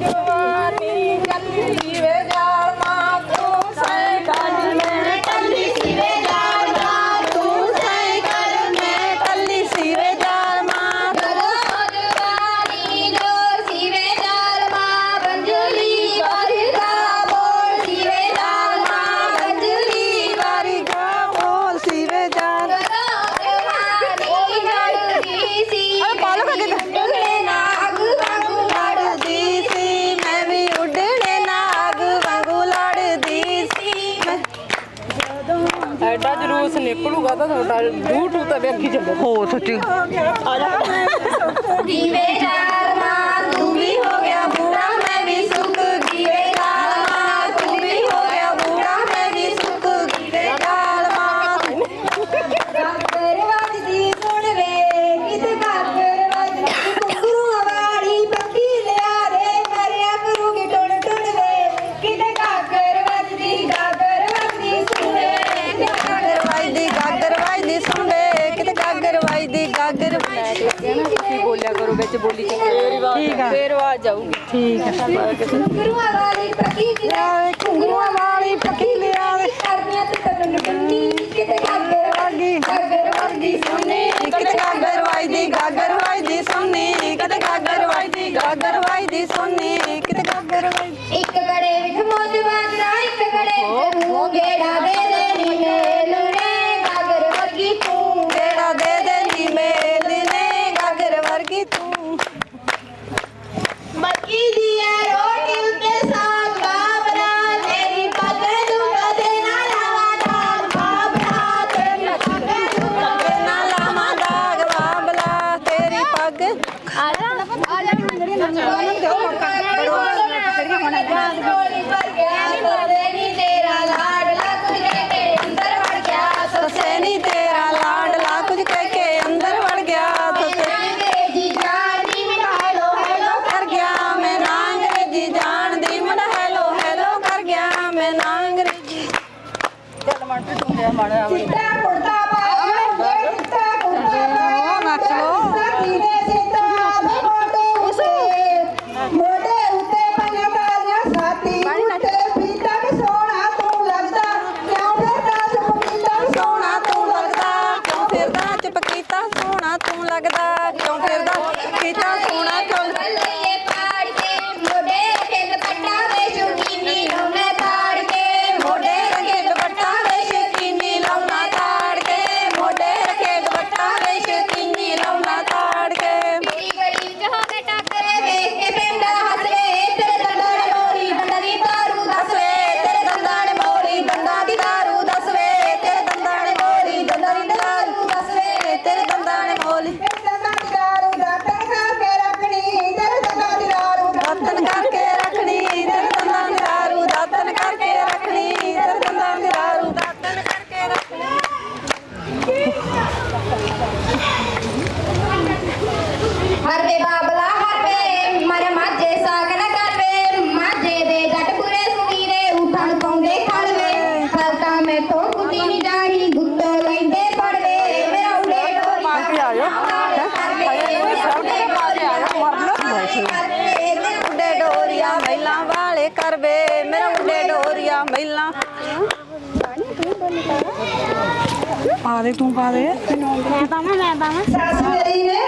화이팅! ਨਿਕਲੂਗਾ ਤਾਂ ਤੁਹਾਡਾ do to ਤਾਂ ਵੇਖੀ ਚੱਲੋ। ਹੋ ਸੱਚੀ। ਆ ਜਾ। ਤੂੰ ਵੀ ਹੋ ਗਿਆ ਮੈਂ ਤੇ ਲੱਗਿਆ ਨਾ ਤੁਸੀਂ ਬੋਲਿਆ ਕਰੋ ਵਿੱਚ ਬੋਲੀ ਚੱਲੋ। ਠੀਕ ਆ। ਫੇਰ ਆਵਾਜ਼ ਆਊਗੀ। ਠੀਕ ਆ। ਘੁੰਗਰੂਆਂ ਵਾਲੀ ਪ੍ਰਕੀ ਕਿਹੜਾ ਘੁੰਗਰੂਆਂ ਵਾਲੀ। ਉਹਨਾਂ ਨੂੰ ਦਿਓ ਮੌਕਾ ਪਰ ਉਹ ਜਿਹੜੀਆਂ ਹੁਣ ਗੋਲੀ ਪਰ ਗਿਆ ਸੋਸੇ ਨਹੀਂ ਤੇਰਾ ਲਾਡਲਾ ਕੁਝ ਕਹਿ ਕੇ ਅੰਦਰ ਵੜ ਗਿਆ ਸੋਸੇ ਨਹੀਂ ਤੇਰਾ ਲਾਡਲਾ ਕੁਝ ਕਹਿ ਕੇ ਅੰਦਰ ਵੜ ਗਿਆ ਸੋਸੇ ਅੰਗਰੇਜ਼ੀ ਜਾਣ ਦੀ ਮੈਂ ਹੈਲੋ ਹੈਲੋ ਕਰ ਗਿਆ ਮੈਂ ਨਾ ਅੰਗਰੇਜ਼ੀ ਜਾਣ ਦੀ ਮੈਂ ਹੈਲੋ ਹੈਲੋ ਕਰ ਗਿਆ ਮੈਂ ਨਾ ਅੰਗਰੇਜ਼ੀ ਚੱਲ ਮੰਟੂ ਤੂੰ ਦੇ ਮਾੜਾ ਆਵੇ ਚਿੱਟਾ ਕੁੜਤਾ ਪਾ ਕੇ ਚਿੱਟਾ ਕੁੜਤਾ ਪਾ ਕੇ ਨੱਚ ਲੋ ਲੱਗਦਾ ਕਿਉਂ ਫੇਰਦਾ? ਮੇਰਾ ਮੁੰਡੇ ਵਾਲੇ ਕਰਵੇ ਮੇਰਾ ਪਾ ਦੇ ਤੂੰ ਪਾ ਦੇ। ਮੈਂ ਪਾਵਾਂ ਮੈਂ ਪਾਵਾਂ। ਸੱਸ ਮੇਰੀ ਨੇ